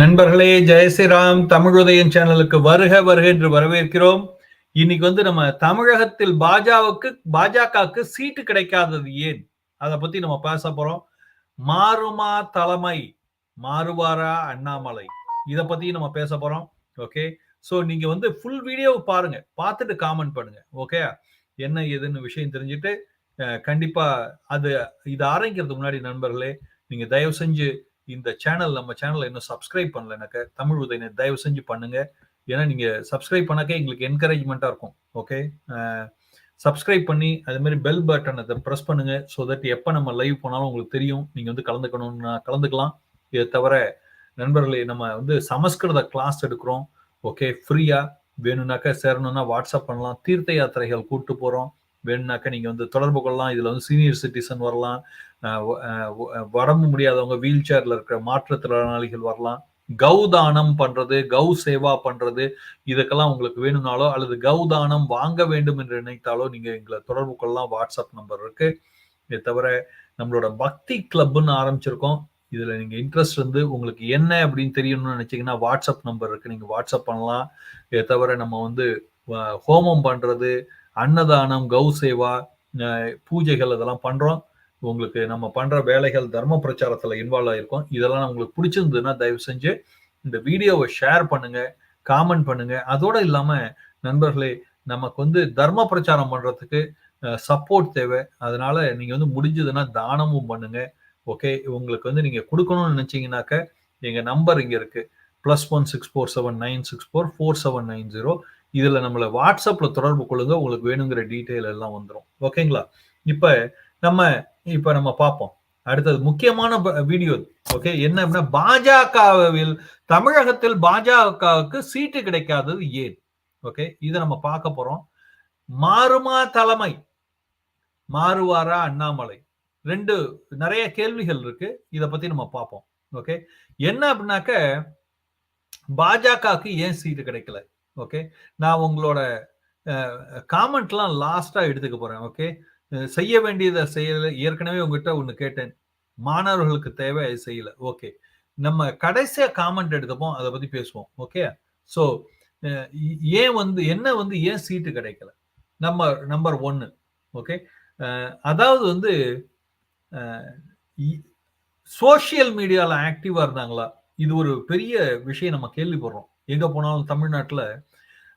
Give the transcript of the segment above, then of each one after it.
நண்பர்களே ஜெயஸ்ரீராம் தமிழ் உதயம் சேனலுக்கு வருக வருக என்று வரவேற்கிறோம். இன்னைக்கு வந்து நம்ம தமிழகத்தில் பாஜகவுக்கு பாஜகவுக்கு சீட்டு கிடைக்காதது ஏன்? அதை பத்தி நம்ம பேச போறோம். மாறுமா தலைமை மாறுவாரா அண்ணாமலை? இதை பத்தி நம்ம பேச போறோம். ஓகே? ஸோ நீங்க வந்து ஃபுல் வீடியோ பாருங்க. பார்த்துட்டு காமெண்ட் பண்ணுங்க. ஓகே? என்ன ஏதுன்னு விஷயம் தெரிஞ்சுட்டு கண்டிப்பா அது இது ஆரம்பிக்கிறதுக்கு முன்னாடி நண்பர்களே நீங்க தயவு செஞ்சு இந்த சேனல் நம்ம சேனலை இன்னும் சப்ஸ்கிரைப் பண்ணலனாக்க தமிழ் உதயனை தயவு செஞ்சு பண்ணுங்க. ஏன்னா நீங்க சப்ஸ்கிரைப் பண்ணாக்க எங்களுக்கு என்கரேஜ்மெண்ட்டாக இருக்கும் ஓகே சப்ஸ்கிரைப் பண்ணி அது மாதிரி பெல் பட்டன் அதை ப்ரெஸ் பண்ணுங்க ஸோ தட் எப்போ நம்ம லைவ் போனாலும் உங்களுக்கு தெரியும் நீங்க வந்து கலந்துக்கணும்னா கலந்துக்கலாம். இதை தவிர நண்பர்களே நம்ம வந்து சமஸ்கிருத கிளாஸ் எடுக்கிறோம் ஓகே ஃப்ரீயா வேணும்னாக்கா சேரணும்னா வாட்ஸ்அப் பண்ணலாம் தீர்த்த யாத்திரைகள் கூப்பிட்டு போறோம். வேணும்னாக்கா நீங்க வந்து தொடர்பு கொள்ளலாம் இதுல வந்து சீனியர் சிட்டிசன் வரலாம். உடம்பு முடியாதவங்க வீல் சேர்ல இருக்கிற மாற்றுத்திறனாளிகள் வரலாம். கௌதானம் பண்றது கௌ சேவா பண்றது இதுக்கெல்லாம் உங்களுக்கு வேணும்னாலோ அல்லது கௌதானம் வாங்க வேண்டும் என்று நினைத்தாலோ நீங்க எங்களை தொடர்பு கொள்ளலாம். வாட்ஸ்அப் நம்பர் இருக்கு. இதை தவிர நம்மளோட பக்தி கிளப்னு ஆரம்பிச்சிருக்கோம். இதுல நீங்க இன்ட்ரெஸ்ட் வந்து உங்களுக்கு என்ன அப்படின்னு தெரியணும்னு நினைச்சீங்கன்னா வாட்ஸ்அப் நம்பர் இருக்கு. நீங்க வாட்ஸ்அப் பண்ணலாம். இதை தவிர நம்ம வந்து ஹோமம் பண்றது அன்னதானம் கௌ சேவா பூஜைகள் இதெல்லாம் பண்றோம். உங்களுக்கு நம்ம பண்ற வேலைகள் தர்ம பிரச்சாரத்துல இன்வால்வ் ஆயிருக்கோம். இதெல்லாம் உங்களுக்கு பிடிச்சிருந்ததுன்னா தயவு செஞ்சு இந்த வீடியோவை ஷேர் பண்ணுங்க காமெண்ட் பண்ணுங்க. அதோட இல்லாம நண்பர்களே நமக்கு வந்து தர்ம பிரச்சாரம் பண்றதுக்கு சப்போர்ட் தேவை. அதனால நீங்க வந்து முடிஞ்சதுன்னா தானமும் பண்ணுங்க. ஓகே உங்களுக்கு வந்து நீங்க கொடுக்கணும்னு நினைச்சீங்கன்னாக்க எங்க நம்பர் இங்க இருக்கு. Plus one six four seven nine six four four seven nine zero இதுல நம்மளை வாட்ஸ்அப்ல தொடர்பு கொள்ளுங்க. உங்களுக்கு வேணுங்கிற டீட்டெயில் எல்லாம் வந்துடும் ஓகேங்களா இப்போ நம்ம இப்ப நம்ம பார்ப்போம். அடுத்தது முக்கியமான வீடியோ ஓகே என்ன அப்படின்னா பாஜகவில் தமிழகத்தில் பாஜகவுக்கு சீட்டு கிடைக்காதது ஏன்? ஓகே இதை நம்ம பார்க்க போறோம். மாறுமா தலைமை? மாறுவாரா அண்ணாமலை? ரெண்டு நிறைய கேள்விகள் இருக்கு. இதை பத்தி நம்ம பார்ப்போம். ஓகே என்ன அப்படின்னாக்க பாஜகவுக்கு ஏன் சீட்டு கிடைக்கல? ஓகே நான் உங்களோட காமெண்ட்லாம் லாஸ்டா எடுத்துக்க போறேன். ஓகே செய்ய வேண்டியதை செய்யல ஏற்கனவே உங்ககிட்ட ஒன்று கேட்டேன். மாணவர்களுக்கு தேவை அது செய்யல. ஓகே. நம்ம கடைசியா காமெண்ட் எடுத்தப்போம் அதை பத்தி பேசுவோம். ஓகே? ஸோ ஏன் வந்து என்ன வந்து ஏன் சீட்டு கிடைக்கல? நம்பர் நம்பர் ஒன்னு ஓகே? அதாவது வந்து சோசியல் மீடியாவில் ஆக்டிவாக இருந்தாங்களா? இது ஒரு பெரிய விஷயம் நம்ம கேள்விப்படுறோம். எங்கே போனாலும் தமிழ்நாட்டில்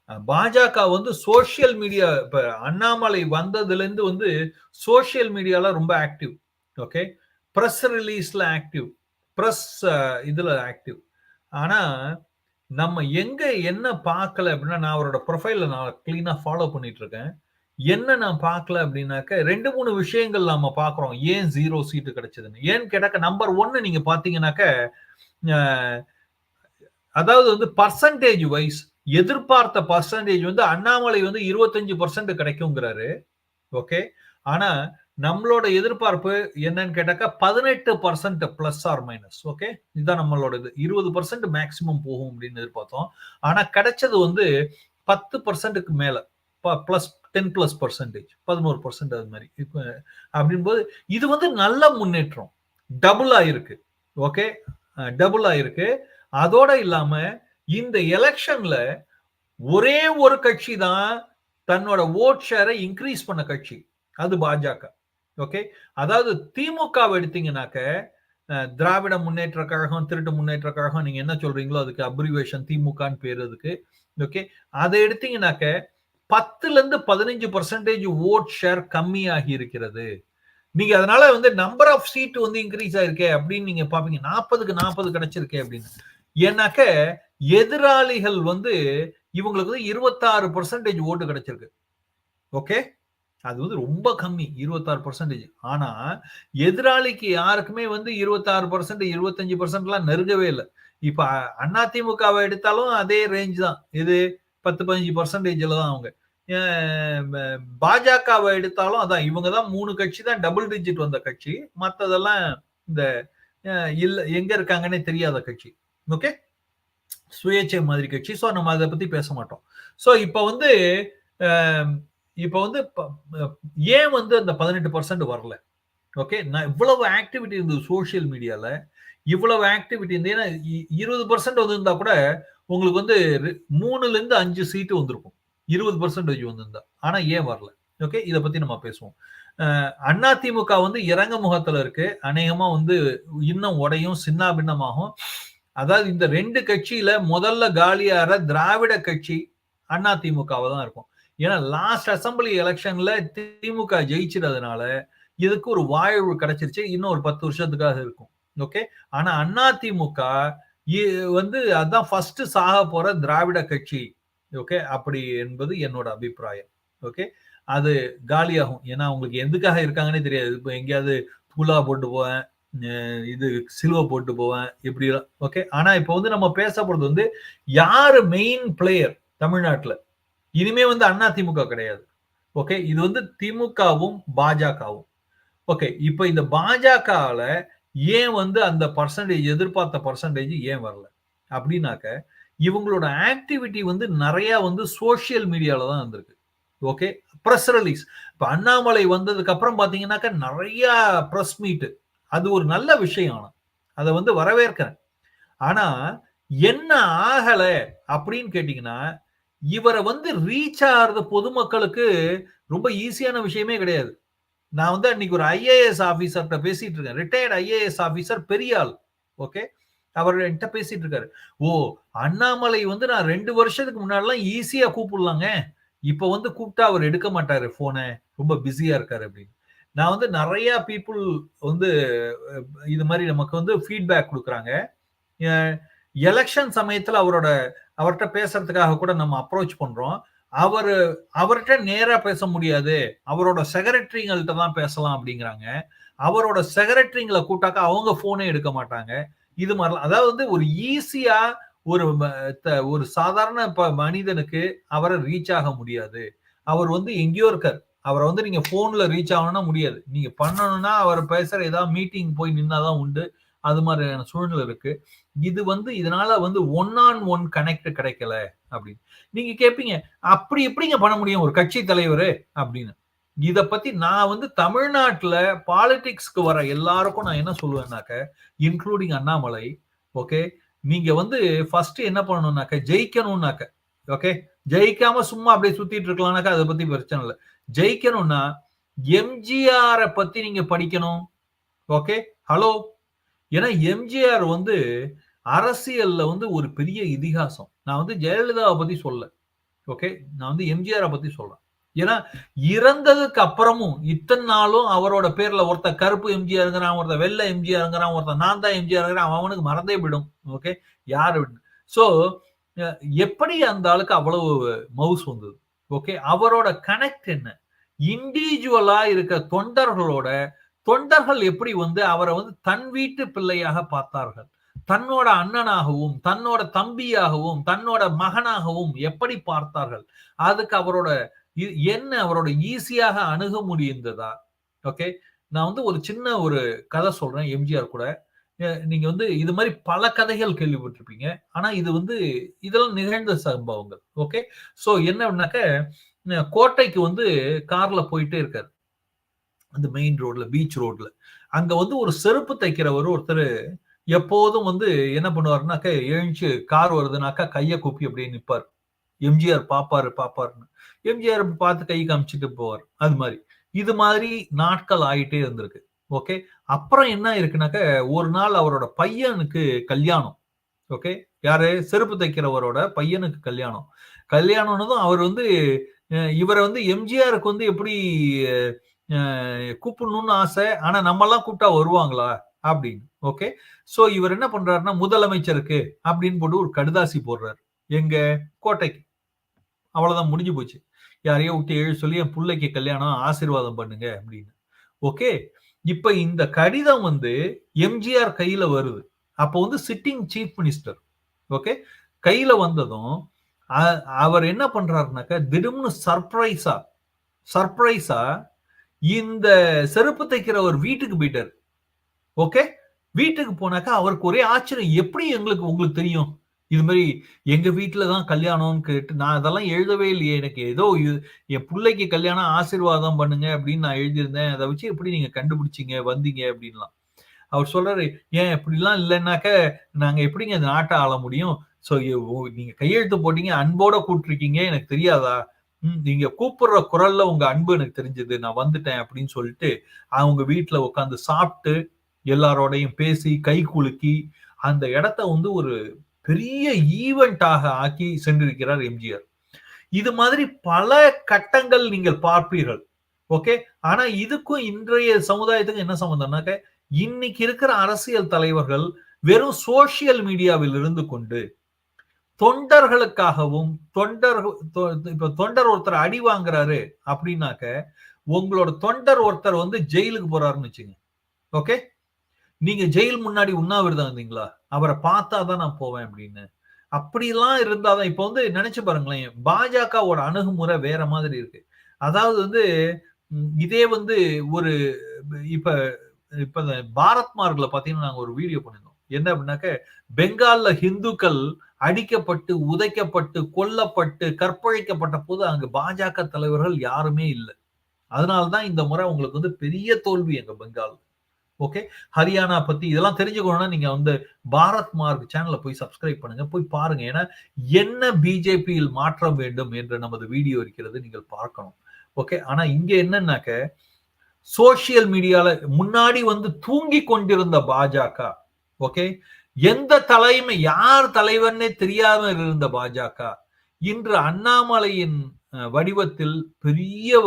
பாஜக வந்து சோசியல் மீடியா இப்ப அண்ணாமலை வந்ததுலேருந்து வந்து சோசியல் மீடியால ரொம்ப ஆக்டிவ் ஓகே ப்ரெஸ் ரிலீஸ்ல ஆக்டிவ் ப்ரெஸ் இதுல ஆக்டிவ் ஆனா நம்ம எங்க என்ன பார்க்கல அப்படின்னா நான் அவரோட ப்ரொஃபைல நான் கிளீனா ஃபாலோ பண்ணிட்டு இருக்கேன் என்ன நான் பார்க்கல அப்படின்னாக்க ரெண்டு மூணு விஷயங்கள் நம்ம பார்க்குறோம் ஏன் ஜீரோ சீட்டு கிடைச்சதுன்னு? ஏன்னு கேட்டாக்க நம்பர் ஒன்னு நீங்க பாத்தீங்கன்னாக்க அதாவது வந்து பர்சன்டேஜ் வைஸ் எதிர்பார்த்த பர்சன்டேஜ் வந்து அண்ணாமலை வந்து இருபத்தஞ்சு பர்சன்ட் கிடைக்குங்கிறாரு. ஓகே ஆனா நம்மளோட எதிர்பார்ப்பு என்னன்னு கேட்டாக்கா பதினெட்டு percent plus or minus okay இதுதான் நம்மளோட இது இருபது பர்சன்ட் மேக்சிமம் போகும் அப்படின்னு எதிர்பார்த்தோம். ஆனா கிடைச்சது வந்து பத்து பர்சன்ட்டுக்கு மேல. பிளஸ் டென் பிளஸ் பர்சன்டேஜ் பதினோரு பர்சன்ட் அது மாதிரி. இப்போ அப்படின்போது இது வந்து நல்ல முன்னேற்றம். டபுள் ஆயிருக்கு ஓகே டபுள் ஆயிருக்கு அதோட இல்லாம இந்த எலெக்ஷன்ல ஒரே ஒரு கட்சி தான் தன்னோட ஓட் ஷேரை இன்க்ரீஸ் பண்ண கட்சி. அது பாஜக. ஓகே அதாவது திமுக எடுத்தீங்கன்னாக்க திராவிட முன்னேற்ற கழகம் திருட்டு முன்னேற்ற கழகம் நீங்க என்ன சொல்றீங்களோ அதுக்கு அப்ரிவேஷன் திமுகன்னு பேர் அதுக்கு. ஓகே அதை எடுத்தீங்கன்னாக்க பத்துல இருந்து பதினஞ்சு பர்சன்டேஜ் ஓட் ஷேர் கம்மியாகி இருக்கிறது. நீங்க அதனால வந்து நம்பர் ஆஃப் சீட் வந்து இன்க்ரீஸ் ஆயிருக்கே அப்படின்னு நீங்க பாப்பீங்க. நாற்பதுக்கு நாற்பது கிடைச்சிருக்கே அப்படின்னு. ஏன்னாக்க எதிராளிகள் வந்து இவங்களுக்கு வந்து இருபத்தாறு பர்சன்டேஜ் ஓட்டு கிடைச்சிருக்கு. ஓகே அது வந்து ரொம்ப கம்மி இருபத்தாறு பர்சன்டேஜ் ஆனா எதிராளிக்கு யாருக்குமே வந்து இருபத்தாறு பர்சன்ட் இருபத்தஞ்சு பர்சன்ட்லாம் நெருங்கவே இல்லை. இப்ப அதிமுகவை எடுத்தாலும் அதே ரேஞ்ச் தான். இது பத்து பதினஞ்சு பர்சன்டேஜ்ல தான் அவங்க. பாஜகவை எடுத்தாலும் அதான் இவங்க தான் மூணு கட்சி தான் டபுள் டிஜிட் வந்த கட்சி. மற்றதெல்லாம் இந்த இல்லை இல்ல எங்க இருக்காங்கன்னே தெரியாத கட்சி. ஓகே சுயேட்சை மாதிரி கட்சி. ஸோ நம்ம அதை பத்தி பேச மாட்டோம். ஸோ இப்போ வந்து இப்போ வந்து ப- ஏன் வந்து அந்த பதினெட்டு பர்சன்ட் வரல? ஓகே நான் இவ்வளவு ஆக்டிவிட்டி இருந்தது சோஷியல் மீடியாவில் இவ்வளவு ஆக்டிவிட்டி இருந்து ஏன்னா இருபது பர்சன்ட் வந்திருந்தா கூட உங்களுக்கு வந்து மூணுலேருந்து அஞ்சு சீட்டு வந்திருக்கும். இருபது பர்சன்டேஜ் வந்திருந்தா. ஆனால் ஏன் வரல? ஓகே இதை பத்தி நம்ம பேசுவோம். அண்ணா திமுக வந்து இறங்க முகத்துல இருக்கு. அநேகமா வந்து இன்னும் உடையும் சின்ன பின்னமாகும் அதாவது இந்த ரெண்டு கட்சியில முதல்ல காலியார திராவிட கட்சி அண்ணா திமுகவை தான் இருக்கும். ஏன்னா லாஸ்ட் அசம்பிளி எலெக்ஷன்ல திமுக ஜெயிச்சிருந்ததுனால இதுக்கு ஒரு வாய்வு கிடைச்சிருச்சு. இன்னும் ஒரு பத்து வருஷத்துக்காக இருக்கும். ஓகே ஆனா அதிமுக வந்து அதான் ஃபர்ஸ்ட் சாக போற திராவிட கட்சி. ஓகே அப்படி என்பது என்னோட அபிப்பிராயம். ஓகே அது காலியாகும். ஏன்னா அவங்களுக்கு எதுக்காக இருக்காங்கன்னே தெரியாது. இப்போ எங்கேயாவது புலா போட்டு போவேன். இது சிலுவை போட்டு போவேன் இப்படி ஓகே ஆனா இப்போ வந்து நம்ம பேச போறது வந்து யாரு மெயின் பிளேயர் தமிழ்நாட்டில்? இனிமே வந்து அண்ணா திமுக கிடையாது. ஓகே இது வந்து திமுகவும் பாஜகவும். ஓகே இப்போ இந்த பாஜகவில் ஏன் வந்து அந்த பர்சன்டேஜ் எதிர்பார்த்த பர்சன்டேஜ் ஏன் வரல? அப்படின்னாக்க இவங்களோட ஆக்டிவிட்டி வந்து நிறைய வந்து சோசியல் மீடியால தான் வந்திருக்கு. ஓகே ப்ரெஸ் ரிலீஸ் இப்போ அண்ணாமலை வந்ததுக்கு அப்புறம் பாத்தீங்கன்னாக்கா நிறைய ப்ரெஸ் மீட்டு அது ஒரு நல்ல விஷயம் அதை வந்து வரவேற்கிறேன். ஆனா என்ன ஆகல அப்படின்னு கேட்டீங்கன்னா இவரை வந்து ரீச் ஆகிறது பொதுமக்களுக்கு ரொம்ப ஈஸியான விஷயமே கிடையாது. நான் வந்து அன்னைக்கு ஒரு ஐஏஎஸ் ஆஃபீஸர்கிட்ட பேசிட்டு இருக்கேன். ரிட்டையர்ட் ஐஏஎஸ் ஆஃபீஸர் பெரிய ஆள். ஓகே? அவர் என்கிட்ட பேசிட்டு இருக்காரு. ஓ அண்ணாமலை வந்து நான் ரெண்டு வருஷத்துக்கு முன்னாடிலாம் ஈஸியா கூப்பிடலாங்க. இப்ப வந்து கூப்பிட்டா அவர் எடுக்க மாட்டாரு போனை ரொம்ப பிஸியா இருக்காரு அப்படின்னு. நான் வந்து நிறைய பீப்புள் வந்து இது மாதிரி நமக்கு வந்து ஃபீட்பேக் கொடுக்குறாங்க. எலெக்ஷன் சமயத்தில் அவரோட அவர்கிட்ட பேசுறதுக்காக கூட நம்ம அப்ரோச் பண்றோம். அவர் அவர்கிட்ட நேராக பேச முடியாது. அவரோட செக்ரட்டரிங்கள்ட்ட தான் பேசலாம் அப்படிங்கிறாங்க. அவரோட செக்ரட்டரிங்களை கூட்டாக்க அவங்க ஃபோனே எடுக்க மாட்டாங்க. இது மாதிரிலாம் அதாவது வந்து ஒரு ஈஸியா ஒரு ஒரு சாதாரண மனிதனுக்கு அவரை ரீச் ஆக முடியாது. அவர் வந்து எங்கேயோ இருக்கார். அவரை வந்து நீங்க போன்ல ரீச் ஆகணும்னா முடியாது. நீங்க பண்ணணும்னா அவர் பேசுற ஏதாவது மீட்டிங் போய் நின்னாதான் உண்டு. அது மாதிரியான சூழ்நிலை இருக்கு. இது வந்து இதனால வந்து ஒன் ஆன் ஒன் கனெக்ட் கிடைக்கல அப்படின்னு. நீங்க கேட்பீங்க அப்படி எப்படிங்க பண்ண முடியும் ஒரு கட்சி தலைவர் அப்படின்னு. இத பத்தி நான் வந்து தமிழ்நாட்டுல பாலிடிக்ஸ்க்கு வர எல்லாருக்கும் நான் என்ன சொல்லுவேன்னாக்க இன்க்ளூடிங் அண்ணாமலை ஓகே நீங்க வந்து ஃபர்ஸ்ட் என்ன பண்ணணும்னாக்க ஜெயிக்கணும்னாக்க ஓகே ஜெயிக்காம சும்மா அப்படியே சுத்திட்டு இருக்கலாம்னாக்கா அதை பத்தி பிரச்சனை இல்லை. ஜெயிக்கணும்னா எம்ஜிஆரை பத்தி நீங்க படிக்கணும். ஓகே ஹலோ ஏன்னா எம்ஜிஆர் வந்து அரசியல்ல வந்து ஒரு பெரிய இதிகாசம். நான் வந்து ஜெயலலிதாவை பத்தி சொல்ல. ஓகே நான் வந்து எம்ஜிஆரை பத்தி சொல்றேன். ஏன்னா இறந்ததுக்கு அப்புறமும் இத்தனை நாளும் அவரோட பேர்ல ஒருத்த கருப்பு எம்ஜிஆருங்கிறான் ஒருத்த வெள்ளை எம்ஜிஆருங்கிறான் ஒருத்த நான் தான் எம்ஜிஆருங்கிறான் அவனுக்கு மறந்தே விடும் ஓகே யாரு சோ எப்படி அந்த ஆளுக்கு அவ்வளவு மவுஸ் வந்தது? ஓகே அவரோட கனெக்ட் என்ன? இண்டிவிஜுவலா இருக்க தொண்டர்களோட தொண்டர்கள் எப்படி வந்து அவரை வந்து தன் வீட்டு பிள்ளையாக பார்த்தார்கள்? தன்னோட அண்ணனாகவும் தன்னோட தம்பியாகவும் தன்னோட மகனாகவும் எப்படி பார்த்தார்கள்? அதுக்கு அவரோட என்ன அவரோட ஈஸியாக அணுக முடிந்ததா? ஓகே நான் வந்து ஒரு சின்ன ஒரு கதை சொல்றேன் எம்ஜிஆர் கூட. நீங்க வந்து இது மாதிரி பல கதைகள் கேள்விப்பட்டிருப்பீங்க. ஆனா இது வந்து இதெல்லாம் நிகழ்ந்த சம்பவங்கள். ஓகே சோ என்னன்னாக்க கோட்டைக்கு வந்து கார்ல போயிட்டே இருக்காரு. அந்த மெயின் ரோட்ல பீச் ரோட்ல அங்க வந்து ஒரு செருப்பு தைக்கிறவர் ஒருத்தர் எப்போதும் வந்து என்ன பண்ணுவாருனாக்க எழுந்து கார் வருதுனாக்கா கையை கூப்பி அப்படியே நிப்பார். எம்ஜிஆர் பாப்பாரு பாப்பாருன்னு. எம்ஜிஆர் பார்த்து கை காமிச்சிட்டு போவார். அது மாதிரி. இது மாதிரி நாட்கள் ஆயிட்டே இருந்திருக்கு. ஓகே? அப்புறம் என்ன இருக்குனாக்க ஒரு நாள் அவரோட பையனுக்கு கல்யாணம். ஓகே? யாரு? செருப்பு தைக்கிறவரோட பையனுக்கு கல்யாணம். கல்யாணம்னதும் அவர் வந்து இவரை வந்து எம்ஜிஆருக்கு வந்து எப்படி கூப்பிடணும்னு ஆசை ஆனா நம்மெல்லாம் கூப்பிட்டா வருவாங்களா? அப்படின்னு. ஓகே? சோ இவர் என்ன பண்றாருன்னா முதலமைச்சருக்கு அப்படின்னு போட்டு ஒரு கடுதாசி போடுறாரு. எங்க? கோட்டைக்கு. அவ்வளவுதான் முடிஞ்சு போச்சு. யாரையோ விட்டு எழு சொல்லி என் பிள்ளைக்கு கல்யாணம் ஆசீர்வாதம் பண்ணுங்க அப்படின்னு. ஓகே? இப்ப இந்த கடிதம் வந்து எம்ஜிஆர் கையில வருது. அப்போ வந்து சிட்டிங் சீஃப் மினிஸ்டர் ஓகே கையில வந்ததும் அவர் என்ன பண்றாருனாக்கா திடீர்னு சர்ப்ரைஸா சர்ப்ரைஸா இந்த செருப்பு தைக்கிற ஒரு வீட்டுக்கு போயிட்டார். ஓகே வீட்டுக்கு போனாக்கா அவருக்கு ஒரே ஆச்சரியம் எப்படி எங்களுக்கு உங்களுக்கு தெரியும்? இது மாதிரி எங்க வீட்டுல தான் கல்யாணம்னு கேட்டு நான் அதெல்லாம் எழுதவே இல்லையே. எனக்கு ஏதோ என் பிள்ளைக்கு கல்யாணம் ஆசீர்வாதம் பண்ணுங்க அப்படின்னு நான் எழுதியிருந்தேன். அதை வச்சு எப்படி நீங்க கண்டுபிடிச்சிங்க வந்தீங்க அப்படின்லாம். அவர் சொல்றாரு ஏன் இப்படிலாம் இல்லைன்னாக்க நாங்க எப்படிங்க இந்த நாட்டை ஆள முடியும்? ஸோ நீங்க கையெழுத்து போட்டீங்க அன்போட கூப்பிட்டுருக்கீங்க எனக்கு தெரியாதா? நீங்க கூப்பிடுற குரல்ல உங்க அன்பு எனக்கு தெரிஞ்சது நான் வந்துட்டேன் அப்படின்னு சொல்லிட்டு அவங்க வீட்டுல உட்காந்து சாப்பிட்டு எல்லாரோடையும் பேசி கை குலுக்கி அந்த இடத்த வந்து ஒரு பெரிய ஈவெண்டாக ஆக்கி சென்றிருக்கிறார் எம்ஜிஆர். இது மாதிரி பல கட்டங்கள் நீங்கள் பார்ப்பீர்கள். ஓகே? ஆனா இதுக்கும் இன்றைய சமுதாயத்துக்கும் என்ன சம்பந்தம்னாக்க இன்னைக்கு இருக்கிற அரசியல் தலைவர்கள் வெறும் சோசியல் மீடியாவில் இருந்து கொண்டு தொண்டர்களுக்காகவும் தொண்டர் இப்ப தொண்டர் ஒருத்தர் அடி வாங்குறாரு அப்படின்னாக்க உங்களோட தொண்டர் ஒருத்தர் வந்து ஜெயிலுக்கு போறாருன்னு வச்சுங்க ஓகே? நீங்க ஜெயில் முன்னாடி உண்ணாவிரதம் இருந்தீங்களா? அவரை பார்த்தா தான் நான் போவேன் அப்படின்னு. அப்படிலாம் இருந்தாதான் இப்ப வந்து நினைச்சு பாருங்களேன் பாஜகவோட அணுகுமுறை வேற மாதிரி இருக்கு. அதாவது வந்து இதே வந்து ஒரு இப்ப இப்ப பாரத் மார்க்ல பாத்தீங்கன்னா நாங்க ஒரு வீடியோ பண்ணிருந்தோம் என்ன அப்படின்னாக்க பெங்கால்ல ஹிந்துக்கள் அடிக்கப்பட்டு உதைக்கப்பட்டு கொல்லப்பட்டு கற்பழிக்கப்பட்ட போது அங்க பாஜக தலைவர்கள் யாருமே இல்லை. அதனால்தான் இந்த முறை உங்களுக்கு வந்து பெரிய தோல்வி எங்க பெங்கால் ஓகே ஹரியானா பத்தி இதெல்லாம் தெரிஞ்சுக்கணும்னா நீங்க வந்து பாரத் மார்க் சேனல்ல போய் சப்ஸ்கிரைப் பண்ணுங்க. போய் பாருங்க. ஏன்னா என்ன பிஜேபியில் மாற்றம் வேண்டும் என்ற நமது வீடியோ இருக்கிறது நீங்கள் பார்க்கணும். ஓகே ஆனா இங்க என்னன்னாக்க சோசியல் மீடியால முன்னாடி வந்து தூங்கி கொண்டிருந்த பாஜக ஓகே எந்த தலைமை யார் தலைவர்னே தெரியாம இருந்த பாஜக இன்று அண்ணாமலையின் வடிவத்தில் பெரிய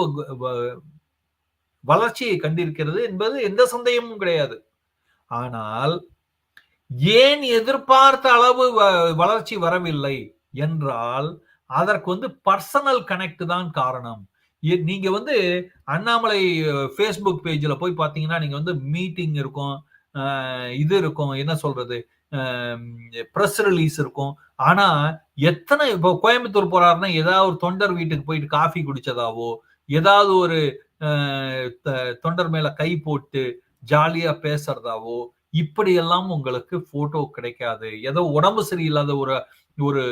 வளர்ச்சியை கண்டிருக்கிறது என்பது எந்த சந்தேகமும் கிடையாது. ஆனால் ஏன் எதிர்பார்த்த அளவு வளர்ச்சி வரவில்லை என்றால் அதற்கு வந்து பர்சனல் கனெக்ட் தான் காரணம். நீங்க வந்து அண்ணாமலை ஃபேஸ்புக் பேஜ்ல போய் பாத்தீங்கன்னா நீங்க வந்து மீட்டிங் இருக்கும் இது இருக்கும் என்ன சொல்றது ப்ரெஸ் ரிலீஸ் இருக்கும். ஆனா எத்தனை இப்போ கோயம்புத்தூர் போறாருன்னா ஏதாவது ஒரு தொண்டர் வீட்டுக்கு போயிட்டு காஃபி குடிச்சதாவோ ஏதாவது ஒரு தொண்டர் மேல கை போட்டு ஜாலியா பேசுறதாவோ இப்படியெல்லாம் உங்களுக்கு போட்டோ கிடைக்காது. ஏதோ உடம்பு சரியில்லாத ஒரு ஒரு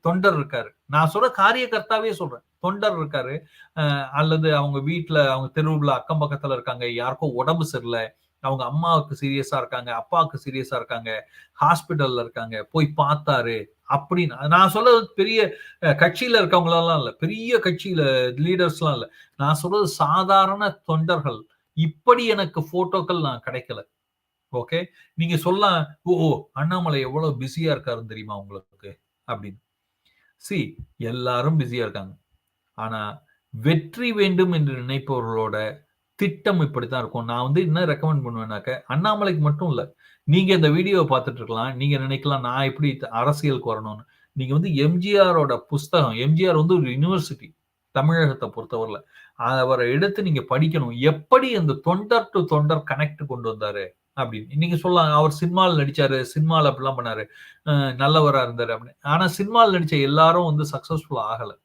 தொண்டர் இருக்காரு. நான் சொல்ற காரியகர்த்தாவே சொல்றேன். தொண்டர் இருக்காரு. அல்லது அவங்க வீட்டுல அவங்க தெருவுல அக்கம் பக்கத்துல இருக்காங்க. யாருக்கும் உடம்பு சரியில்லை. அவங்க அம்மாவுக்கு சீரியஸா இருக்காங்க அப்பாவுக்கு சீரியஸா இருக்காங்க ஹாஸ்பிட்டல்ல இருக்காங்க போய் பார்த்தாரு அப்படின்னு. நான் சொல்றது பெரிய கட்சியில இருக்கவங்களெல்லாம் இல்லை பெரிய கட்சியில லீடர்ஸ்லாம் இல்லை. நான் சொல்றது சாதாரண தொண்டர்கள். இப்படி எனக்கு போட்டோக்கள் நான் கிடைக்கல. ஓகே நீங்க சொல்ல ஓ அண்ணாமலை எவ்வளவு பிஸியா இருக்காருன்னு தெரியுமா உங்களுக்கு? அப்படின்னு. சி எல்லாரும் பிஸியா இருக்காங்க. ஆனா வெற்றி வேண்டும் என்று நினைப்பவர்களோட திட்டம் இப்படித்தான் இருக்கும். நான் வந்து என்ன ரெக்கமெண்ட் பண்ணுவேன்னாக்க அண்ணாமலைக்கு மட்டும் இல்லை நீங்க இந்த வீடியோவை பார்த்துட்டு இருக்கலாம் நீங்க நினைக்கலாம் நான் எப்படி அரசியலுக்கு வரணும்னு. நீங்க வந்து எம்ஜிஆரோட புஸ்தகம் எம்ஜிஆர் வந்து ஒரு யூனிவர்சிட்டி தமிழகத்தை பொறுத்தவரையில் அவரை எடுத்து நீங்க படிக்கணும். எப்படி அந்த தொண்டர் டு தொண்டர் கனெக்ட் கொண்டு வந்தாரு அப்படின்னு. நீங்க சொல்லலாம் அவர் சினிமாவில் நடிச்சாரு சினிமாவில் அப்படிலாம் பண்ணாரு. நல்லவரா இருந்தாரு அப்படின்னு. ஆனா சினிமாவில் நடிச்ச எல்லாரும் வந்து சக்சஸ்ஃபுல் ஆகலை.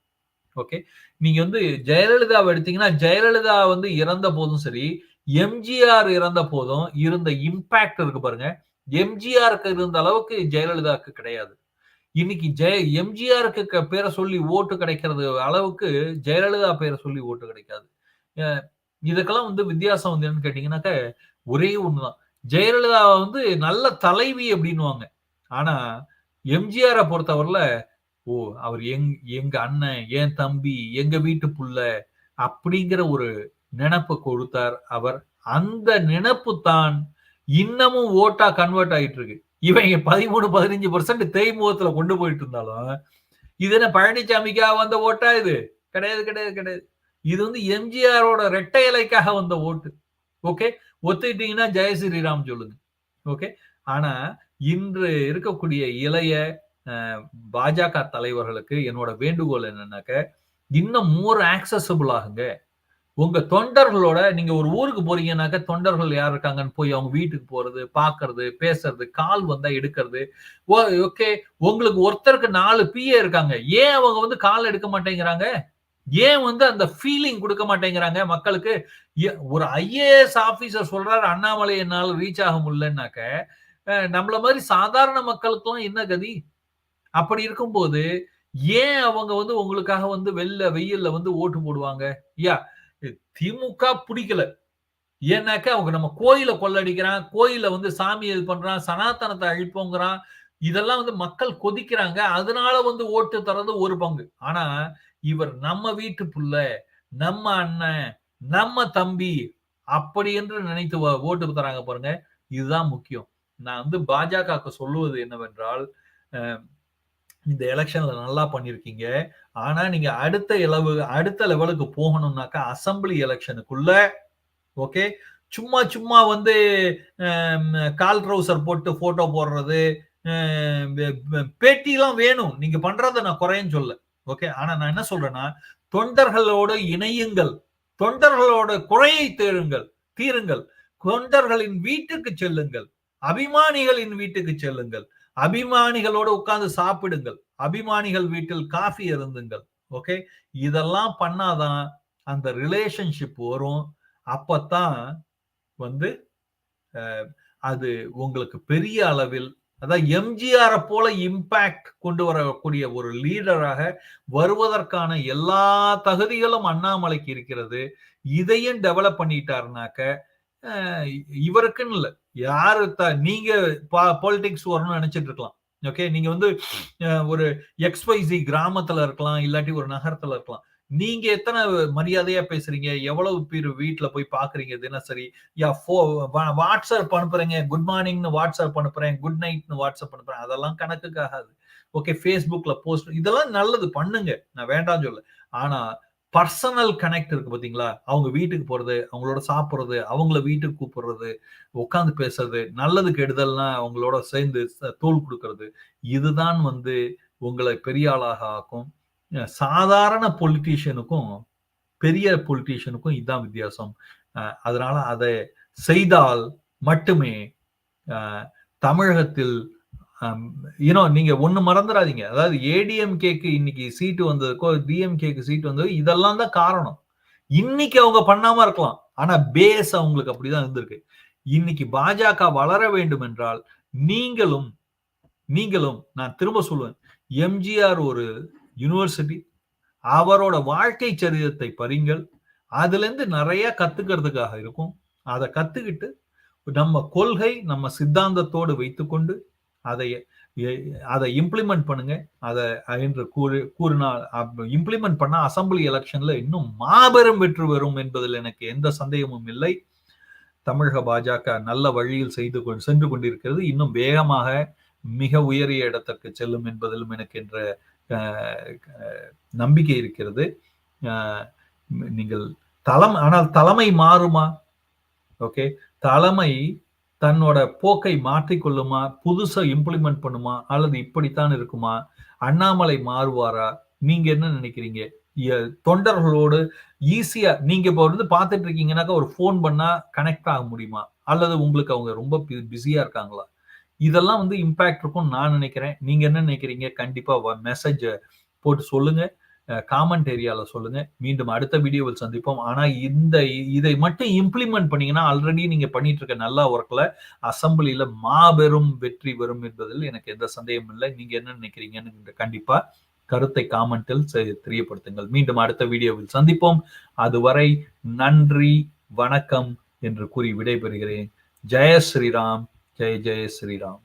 ஓகே நீங்க வந்து ஜெயலலிதாவை எடுத்தீங்கன்னா ஜெயலலிதா வந்து இறந்த போதும் சரி எம்ஜிஆர் இறந்த போதும் இருந்த இம்பாக்ட் இருக்கு பாருங்க. எம்ஜிஆருக்கு இருந்த அளவுக்கு ஜெயலலிதாவுக்கு கிடையாது. இன்னைக்கு ஜெய எம்ஜிஆருக்கு பேரை சொல்லி ஓட்டு கிடைக்கிறது அளவுக்கு ஜெயலலிதா பேரை சொல்லி ஓட்டு கிடைக்காது. இதுக்கெல்லாம் வந்து வித்தியாசம் வந்து என்னன்னு கேட்டீங்கன்னாக்க ஒரே ஒண்ணுதான். ஜெயலலிதா வந்து நல்ல தலைவி அப்படின்வாங்க ஆனா எம்ஜிஆரை பொறுத்தவரையில ஓ அவர் எங் எங்க அண்ணன் என் தம்பி எங்க வீட்டு புள்ள அப்படிங்கிற ஒரு நினப்பை கொடுத்தார் அவர். அந்த நினப்பு தான் இன்னமும் ஓட்டா கன்வெர்ட் ஆயிட்டு இருக்கு இவங்க பதிமூணு பதினஞ்சு பர்சன்ட் தேய்முகத்துல கொண்டு போயிட்டு இருந்தாலும் இது என்ன பழனிசாமிக்கா வந்த ஓட்டா இது? கிடையாது கிடையாது கிடையாது. இது வந்து எம்ஜிஆரோட ரெட்டை இலைக்காக வந்த ஓட்டு. ஓகே? ஒத்துக்கிட்டீங்கன்னா ஜெய ஸ்ரீராம் சொல்லுங்க. ஓகே? ஆனா இன்று இருக்கக்கூடிய இலையை பாஜக தலைவர்களுக்கு என்னோட வேண்டுகோள் என்னன்னாக்க இன்னும் மோர் ஆக்சசபிள் ஆகுங்க. உங்க தொண்டர்களோட நீங்க ஒரு ஊருக்கு போறீங்கன்னாக்க தொண்டர்கள் யார் இருக்காங்கன்னு போய் அவங்க வீட்டுக்கு போறது பாக்குறது பேசுறது கால் வந்தா எடுக்கிறது. ஓகே உங்களுக்கு ஒருத்தருக்கு நாலு பிஏ இருக்காங்க. ஏன் அவங்க வந்து கால் எடுக்க மாட்டேங்கிறாங்க? ஏன் வந்து அந்த ஃபீலிங் கொடுக்க மாட்டேங்கிறாங்க மக்களுக்கு? ஒரு ஐஏஎஸ் ஆபீசர் சொல்றாரு அண்ணாமலை என்னால் ரீச் ஆக முடியலன்னாக்க நம்மள மாதிரி சாதாரண மக்களுக்கெல்லாம் என்ன கதி? அப்படி இருக்கும்போது ஏன் அவங்க வந்து உங்களுக்காக வந்து வெளில வெயில்ல வந்து ஓட்டு போடுவாங்க? யா திமுக பிடிக்கல. ஏன்னாக்க அவங்க நம்ம கோயில கொள்ளடிக்கிறான் கோயில வந்து சாமி இது பண்றான் சனாதனத்தை அழிப்போங்கிறான். இதெல்லாம் வந்து மக்கள் கொதிக்கிறாங்க. அதனால வந்து ஓட்டு தரது ஒரு பங்கு. ஆனா இவர் நம்ம வீட்டு புள்ள நம்ம அண்ணன் நம்ம தம்பி அப்படி என்று நினைத்து ஓட்டு தராங்க பாருங்க. இதுதான் முக்கியம். நான் வந்து பாஜகவுக்கு சொல்லுவது என்னவென்றால் இந்த எலெக்ஷன்ல நல்லா பண்ணிருக்கீங்க. ஆனா நீங்க அடுத்த இளவு அடுத்த லெவலுக்கு போகணும்னாக்கா அசம்பிளி எலெக்ஷனுக்குள்ள ஓகே சும்மா சும்மா வந்து கால் ட்ரௌசர் போட்டு போட்டோ போடுறது பேட்டிலாம் வேணும். நீங்க பண்றத நான் குறையன்னு சொல்ல ஓகே ஆனா நான் என்ன சொல்றேன்னா தொண்டர்களோடு இணையுங்கள். தொண்டர்களோட குறையை தேடுங்கள் தீருங்கள். தொண்டர்களின் வீட்டுக்கு செல்லுங்கள். அபிமானிகளின் வீட்டுக்கு செல்லுங்கள். அபிமானிகளோட உட்கார்ந்து சாப்பிடுங்கள். அபிமானிகள் வீட்டில் காஃபி இருந்துங்கள். ஓகே இதெல்லாம் பண்ணாதான் அந்த ரிலேஷன்ஷிப் வரும். அப்பத்தான் வந்து அது உங்களுக்கு பெரிய அளவில் அதான் எம்ஜிஆரை போல இம்பாக்ட் கொண்டு வரக்கூடிய ஒரு லீடராக வருவதற்கான எல்லா தகுதிகளும் அண்ணாமலைக்கு இருக்கிறது. இதையும் டெவலப் பண்ணிட்டாருனாக்க இவருக்குன்னு இல்லை. யாரு நீங்க பாலிடிக்ஸ் வரணும்னு நினைச்சிட்டு இருக்கலாம். ஓகே நீங்க வந்து ஒரு எக்ஸ்பைசி கிராமத்துல இருக்கலாம் இல்லாட்டி ஒரு நகரத்துல இருக்கலாம். நீங்க எத்தனை மரியாதையா பேசுறீங்க? எவ்வளவு பேர் வீட்டுல போய் பாக்குறீங்க தினசரி? யா ஃபோ வாட்ஸ்அப் அனுப்புறீங்க. குட் மார்னிங்னு வாட்ஸ்அப் அனுப்புறேன். குட் நைட்னு வாட்ஸ்அப் அனுப்புறேன். அதெல்லாம் கணக்குக்காகாது. ஓகே ஃபேஸ்புக்ல போஸ்ட் இதெல்லாம் நல்லது. பண்ணுங்க. நான் வேண்டாம் சொல்ல ஆனா பர்சனல் கனெக்ட் இருக்கு பார்த்தீங்களா அவங்க வீட்டுக்கு போறது அவங்களோட சாப்பிட்றது அவங்கள வீட்டுக்கு கூப்பிடுறது உட்காந்து பேசுறது நல்லது கெடுதல்னா அவங்களோட சேர்ந்து தோல் கொடுக்கறது இதுதான் வந்து உங்களை பெரிய ஆளாக ஆக்கும். சாதாரண பொலிட்டீஷியனுக்கும் பெரிய பொலிட்டீஷியனுக்கும் இதுதான் வித்தியாசம். அதனால அதை செய்தால் மட்டுமே தமிழகத்தில் Um, யூனோ நீங்க ஒண்ணு மறந்துடாதீங்க அதாவது ஏடிஎம்கேக்கு இன்னைக்கு சீட்டு வந்ததுக்கோ டிஎம்கேக்கு சீட்டு வந்தது இதெல்லாம் தான் காரணம். இன்னைக்கு அவங்க பண்ணாம இருக்கலாம். ஆனா பேஸ் அவங்களுக்கு அப்படிதான் இருந்திருக்கு. இன்னைக்கு பாஜக வளர வேண்டும் என்றால் நீங்களும் நீங்களும் நான் திரும்ப சொல்லுவேன். எம்ஜிஆர் ஒரு யூனிவர்சிட்டி அவரோட வாழ்க்கை சரிதத்தை பறிங்கள். அதுலேருந்து நிறைய கத்துக்கிறதுக்காக இருக்கும். அதை கத்துக்கிட்டு நம்ம கொள்கை நம்ம சித்தாந்தத்தோடு வைத்துக்கொண்டு அதை அதை இம்ப்ளிமெண்ட் பண்ணுங்க. அதை என்று கூறு கூறினால் இம்ப்ளிமெண்ட் பண்ண அசம்பிளி எலெக்ஷன்ல இன்னும் மாபெரும் வெற்றி வரும் என்பதில் எனக்கு எந்த சந்தேகமும் இல்லை. தமிழக பாஜக நல்ல வழியில் செய்து சென்று கொண்டிருக்கிறது. இன்னும் வேகமாக மிக உயரிய இடத்திற்கு செல்லும் என்பதிலும் எனக்கு என்ற நம்பிக்கை இருக்கிறது. நீங்கள் தலம் ஆனால் தலைமை மாறுமா? ஓகே. தலைமை தன்னோட போக்கை மாற்றிக்கொள்ளுமா புதுசா இம்ப்ளிமெண்ட் பண்ணுமா அல்லது இப்படித்தான் இருக்குமா அண்ணாமலை மாறுவாரா நீங்க என்ன நினைக்கிறீங்க? தொண்டர்களோடு ஈஸியா நீங்க இப்போ வந்து பார்த்துட்டு இருக்கீங்கன்னாக்கா ஒரு ஃபோன் பண்ணா கனெக்ட் ஆக முடியுமா? அல்லது உங்களுக்கு அவங்க ரொம்ப பிஸியா இருக்காங்களா? இதெல்லாம் வந்து இம்பாக்ட் இருக்கும் நான் நினைக்கிறேன். நீங்க என்ன நினைக்கிறீங்க? கண்டிப்பா மெசேஜ் போட்டு சொல்லுங்க. காமெண்ட் ஏரியாவில் சொல்லுங்கள் மீண்டும் அடுத்த வீடியோவில் சந்திப்போம். ஆனால் இந்த இதை மட்டும் இம்ப்ளிமெண்ட் பண்ணீங்கன்னா ஆல்ரெடி நீங்கள் பண்ணிட்டு இருக்க நல்ல ஒர்க்கில் அசம்பிளியில் மாபெரும் வெற்றி வரும் என்பதில் எனக்கு எந்த சந்தேகமும் இல்லை. நீங்கள் என்ன நினைக்கிறீங்கன்னு கண்டிப்பாக கருத்தை காமெண்டில் தெரியப்படுத்துங்கள். மீண்டும் அடுத்த வீடியோவில் சந்திப்போம். அதுவரை நன்றி வணக்கம் என்று கூறி விடைபெறுகிறேன். ஜெய ஸ்ரீராம். ஜெய ஜெய ஸ்ரீராம்.